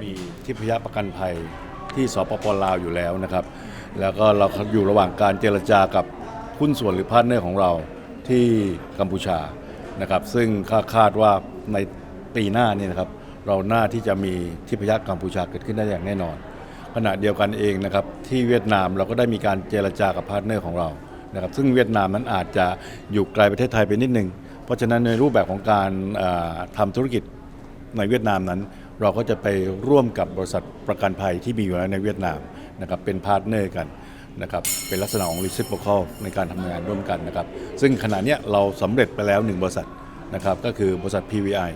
มีทิพยประกันภัยที่สปปลาวอยู่แล้วนะครับ แล้วก็เราอยู่ระหว่างการเจรจากับหุ้นส่วนหรือพาร์ทเนอร์ของเราที่กัมพูชานะครับ ซึ่งคาคาดว่าในปีหน้านี่นะครับ เราหน้าที่จะมีทิพยกัมพูชาเกิดขึ้นได้อย่างแน่นอน ขณะเดียวกันเองนะครับที่เวียดนามเราก็ได้มีการเจรจากับพาร์ทเนอร์ของเรานะครับซึ่งเวียดนามนั้นอาจจะอยู่ไกลประเทศไทยไปนิดนึง เพราะฉะนั้นในรูปแบบของการเอ่อทำธุรกิจในเวียดนามนั้น เราก็จะไปร่วมกับบริษัทประกันภัยที่มีอยู่แล้วในเวียดนามนะครับเป็นพาร์ทเนอร์กันนะครับเป็นลักษณะของ reciprocal ในการทำงานร่วมกันนะครับซึ่งขณะนี้เราสำเร็จไปแล้วหนึ่งบริษัทนะครับก็คือบริษัท PVI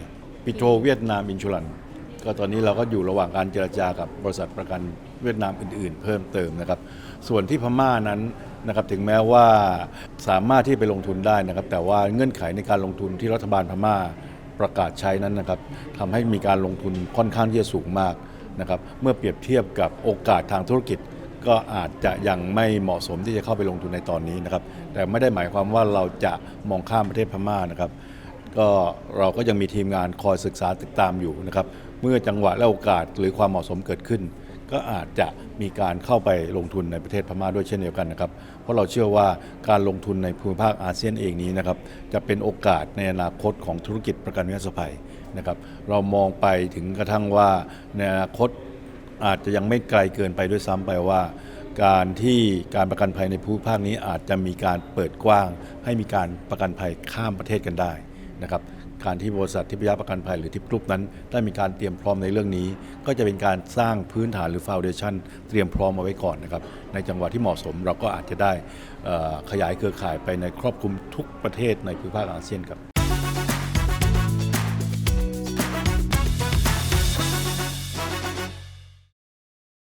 ปิโตรเวียดนามอินชูรันก็ตอนนี้เราก็อยู่ระหว่างการเจรจากับบริษัทประกันเวียดนามอื่น ๆ เพิ่มเติมนะครับ ส่วนที่พม่านั้นนะครับถึงแม้ว่าสามารถที่ไปลงทุนได้นะครับ แต่ว่าเงื่อนไขในการลงทุนที่รัฐบาลพม่า ประกาศใช้นั้นนะครับทำให้มีการลงทุนค่อนข้างที่จะสูงมากนะครับเมื่อเปรียบเทียบกับโอกาสทางธุรกิจ ก็อาจจะยังไม่เหมาะสมที่จะเข้าไปลงทุนในตอนนี้นะครับ แต่ไม่ได้หมายความว่าเราจะมองข้ามประเทศพม่านะครับ ก็เราก็ยังมีทีมงานคอยศึกษาติดตามอยู่นะครับ เมื่อจังหวะและโอกาสหรือความเหมาะสมเกิดขึ้น ก็อาจจะมีการเข้าไปลงทุนในประเทศพม่าด้วยเช่นเดียวกันนะครับ เพราะเราเชื่อว่าการลงทุนในภูมิภาคอาเซียนเองนี้นะครับจะเป็นโอกาสในอนาคตของธุรกิจประกันวินาศภัยนะครับเรามองไปถึงกระทั่งว่าในอนาคตอาจจะยังไม่ไกลเกินไปด้วยซ้ำไปว่า การที่การประกันภัยในภูมิภาคนี้อาจจะมีการเปิดกว้าง ให้มีการประกันภัยข้ามประเทศกันได้นะครับ การที่บริษัททิพยประกันภัยหรือทิพกรุ๊ปนั้น ได้มีการเตรียมพร้อมในเรื่องนี้ ก็จะเป็นการสร้างพื้นฐานหรือฟาวเดชันเตรียมพร้อมมาไว้ก่อนนะครับในจังหวะที่เหมาะสมเราก็อาจจะได้ขยายเครือข่ายไปในครอบคลุมทุกประเทศในภูมิภาคอาเซียนครับ